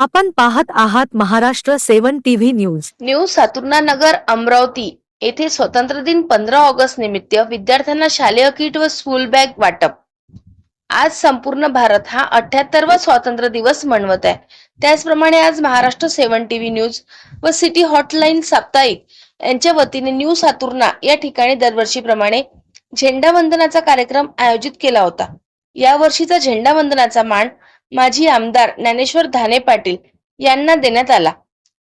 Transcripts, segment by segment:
आपण पाहत आहात Maharashtra seven TV news. New Saturna नगर अमरावती. येथे स्वतंत्र दिन पंधरा ऑगस्ट निमित्त विद्यार्थ्यांना शालेय किट व स्कूल बॅग वाटप. आज संपूर्ण भारत हा अठ्याहत्तरवा स्वातंत्र्य दिवस मनवत आहे. त्याचप्रमाणे आज महाराष्ट्र सेवन टीव्ही न्यूज व सिटी हॉटलाईन साप्ताहिक यांच्या वतीने न्यू सातुर्णा या ठिकाणी दरवर्षीप्रमाणे झेंडा वंदनाचा कार्यक्रम आयोजित केला होता. या वर्षीचा झेंडा वंदनाचा मान माजी आमदार ज्ञानेश्वर धाने पाटील यांना देण्यात आला.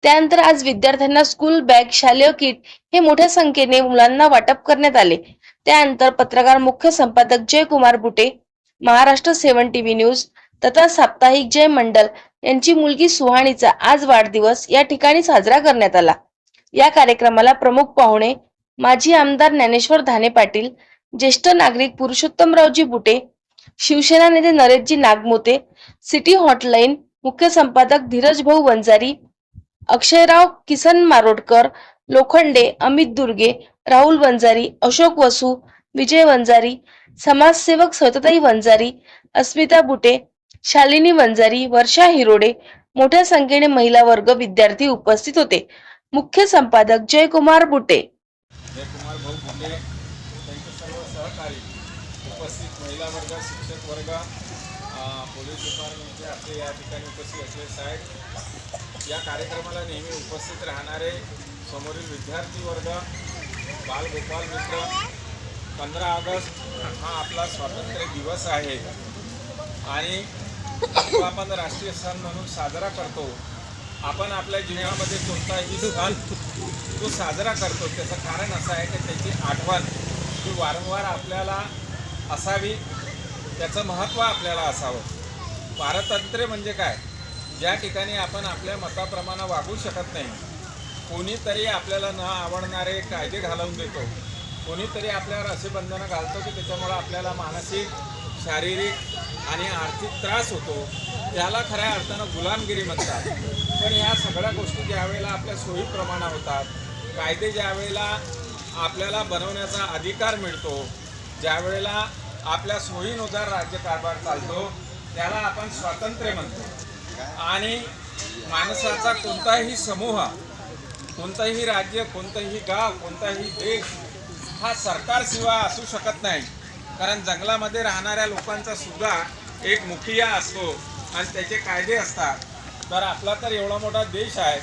त्यानंतर आज विद्यार्थ्यांना स्कूल बॅग शालेय किट हे मोठ्या संख्येने मुलांना वाटप करण्यात आले. त्यानंतर पत्रकार मुख्य संपादक Jaykumar Bute Maharashtra seven TV news तथा साप्ताहिक जय मंडल यांची मुलगी सुहाणीचा आज वाढदिवस या ठिकाणी साजरा करण्यात आला. या कार्यक्रमाला प्रमुख पाहुणे माजी आमदार ज्ञानेश्वर धाने पाटील ज्येष्ठ नागरिक पुरुषोत्तमरावजी बुटे शिवसेना नेते नरेशजी नागमोते सिटी हॉटलाईन मुख्य संपादक धीरज भाऊ वंजारी अक्षयराव किसन मारोडकर लोखंडे अमित दुर्गे राहुल वंजारी अशोक वसू विजय वंजारी समाजसेवक सतताई वंजारी अस्मिता बुटे शालिनी वंजारी वर्षा हिरोडे मोठ्या संख्येने महिला वर्ग विद्यार्थी उपस्थित होते. मुख्य संपादक जयकुमार बुटे. जयकुमार भाऊ बुटे त्यांचे सर्व सहकारी उपस्थित महिला वर्ग शिक्षक वर्ग पोलीस डिपार्टमेंटचे आपले या ठिकाणी उपस्थित असलेले साहेब. या कार्यक्रमाला नेहमी उपस्थित राहणारे समोरील विद्यार्थी वर्ग बालगोपाल मित्र पंधरा ऑगस्ट हा आपला स्वातंत्र्य दिवस आहे. आणि तो आपण राष्ट्रीय सण म्हणून साजरा करतो आपण आपल्या जीवनामध्ये कोणताही सण तो साजरा करतो त्याचं कारण असं आहे की त्याची आठवण ही वारंवार आपल्याला असावी. त्याचं महत्त्व आपल्याला असावं. पारतंत्र्य म्हणजे काय? ज्या ठिकाणी आपण आपल्या मताप्रमाणे वागू शकत नाही कोणीतरी आपल्याला न आवडणारे कायदे घालवून देतो. कोणीतरी आपल्यावर असे बंधनं घालतो की त्याच्यामुळं आपल्याला मानसिक शारीरिक आणि आर्थिक त्रास होतो. त्याला खऱ्या अर्थानं गुलामगिरी म्हणतात. पण ह्या सगळ्या गोष्टी ज्या वेळेला आपल्या सोयीप्रमाणे होतात कायदे ज्या वेळेला आपल्याला बनवण्याचा अधिकार मिळतो ज्या वेळेला आपल्या सोयीनुसार राज्यकारभार चालतो त्याला आपण स्वातंत्र्य म्हणतो. आणि माणसाचा कोणताही समूह कोणतंही राज्य कोणतंही गाव कोणताही देश हा सरकारशिवाय असू शकत नाही. कारण जंगलामध्ये राहणाऱ्या लोकांचा सुद्धा एक मुखिया असतो आणि त्याचे कायदे असतात. तर आपला तर एवढा मोठा देश आहे.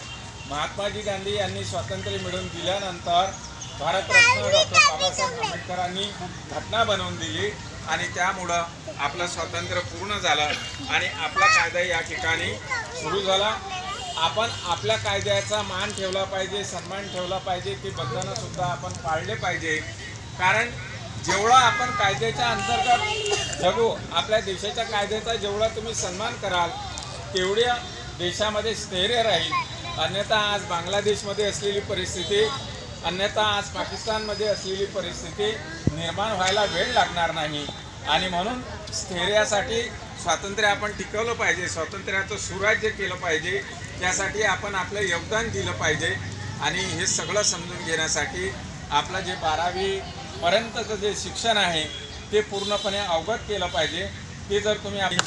महात्माजी गांधी यांनी स्वातंत्र्य मिळवून दिल्यानंतर भारतरत्न डॉक्टर बाबासाहेब आंबेडकरांनी घटना बनवून दिली आणि त्यामुळं आपलं स्वातंत्र्य पूर्ण झालं आणि आपला कायदा या ठिकाणी सुरू झाला. आपण आपल्या कायद्याचा मान ठेवला पाहिजे सन्मान ठेवला पाहिजे ते बंधनं सुद्धा आपण पाळले पाहिजे. कारण जेवढा आपण कायद्याच्या अंतर्गत जगू आपल्या देशाच्या कायद्याचा जेवढा तुम्ही सन्मान कराल तेवढ्या देशामध्ये स्थैर्य राहील. अन्यथा आज बांगलादेशमध्ये असलेली परिस्थिती अन्यथा आज पाकिस्तानमध्ये असलेली परिस्थिती निर्माण व्हायला वेळ लागणार नाही. आणि म्हणून स्थैर्यासाठी स्वातंत्र्य आपण टिकवलं पाहिजे स्वातंत्र्याचं सुराज्य केलं पाहिजे त्यासाठी आपण आपलं योगदान दिलं पाहिजे. आणि हे सगळं समजून घेण्यासाठी आपलं जे बारावीपर्यंतचं जे शिक्षण आहे ते पूर्णपणे अवगत केलं पाहिजे. ते जर तुम्ही आपण